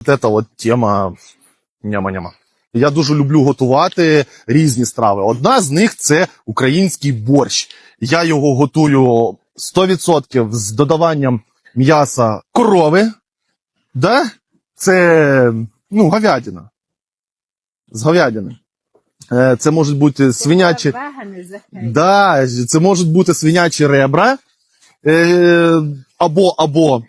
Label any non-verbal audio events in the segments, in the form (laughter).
От ця от тема няма-няма. Я дуже люблю готувати різні страви. Одна з них це український борщ. Я його готую 100% з додаванням м'яса корови. Да? Це ну, говядина. З говядини. Е, Це можуть бути свинячі. Да, це можуть бути свинячі ребра е, або або.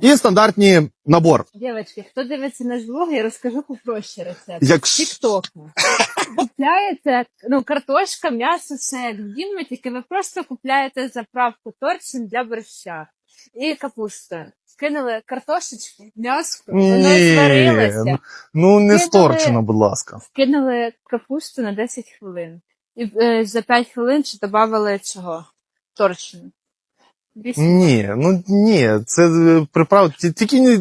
І стандартний набор. Дівчатки, хто дивиться наш влог, я розкажу попроще рецепт. Якщо Тіктока. (laughs) Купляєте ну, картошка, м'ясо, все як в дімі, тільки ви просто купляєте заправку торчин для борща і капуста. Скинули картошечку, м'ясо, воно Ні, зварилося. ну не Кидали- сторчено, будь ласка. Скинули капусту на 10 хвилин. І е, за 5 хвилин ще додавали цього торчину. Ні, ну ні, це е, приправ. Тільки не-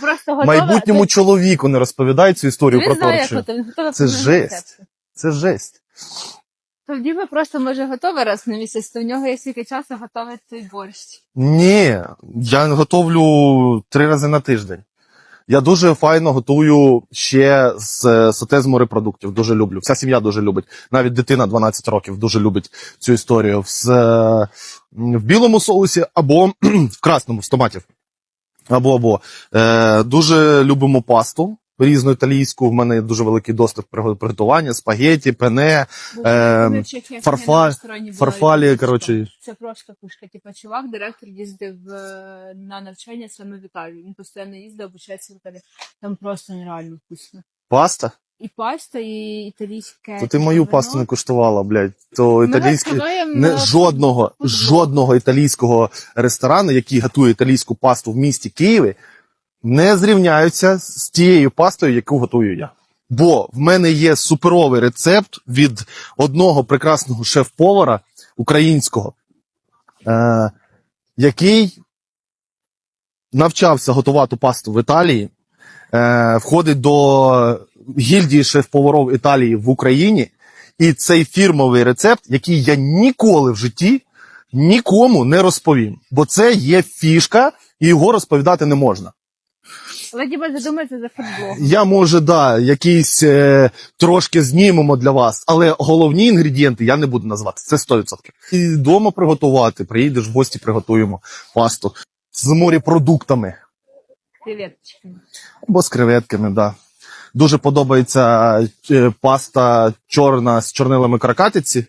просто готові. майбутньому чоловіку не розповідають цю історію Він про знає, готовий, Це жесть. Це жесть. Тоді ви просто може готовий раз на місяць, то в нього є стільки часу готувати цей борщ. Ні, я готовлю три рази на тиждень. Я дуже файно готую ще з сотезму репродуктів. Дуже люблю. Вся сім'я дуже любить. Навіть дитина 12 років дуже любить цю історію. З, в білому соусі або (clears throat) в красному з томатів. Або або. Е, дуже любимо пасту. Різну італійську, в мене дуже великий при- приготування, спагеті, пене. Е, фарфа- фарфалі, коротше. Це просто пушка. Типа чувак, директор їздив е, на навчання саме в Італію. Він постійно їздив, обучається в Італії. Там просто нереально вкусно. Паста? І паста, і італійське. То ти мою пасту не куштувала, блядь. То італійський. готуємо Не жодного, жодного італійського ресторану, який готує італійську пасту в місті Києві, не зрівняються з тією пастою, яку готую я. Бо в мене є суперовий рецепт від одного прекрасного шеф-повара українського, е, який навчався готувати пасту в Італії, е, входить до гільдії шеф-поваров Італії в Україні. І цей фірмовий рецепт, який я ніколи в житті нікому не розповім. Бо це є фішка, і його розповідати не можна. Але діба задумається за футбол. Я, може, да, якісь е, трошки знімемо для вас, але головні інгредієнти я не буду назвати. Це 100%. І вдома приготувати, приїдеш в гості, приготуємо пасту з морепродуктами. Креветочки. Або з креветками, да. Дуже подобається е, паста чорна з чорнилами каракатиці.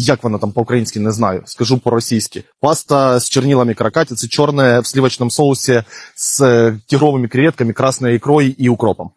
Як вона там по-українськи не знаю, скажу по-російськи. Паста з чорнилами каракатиці, чорне в сливочному соусі з е, тігровими креветками, красною ікрою і укропом.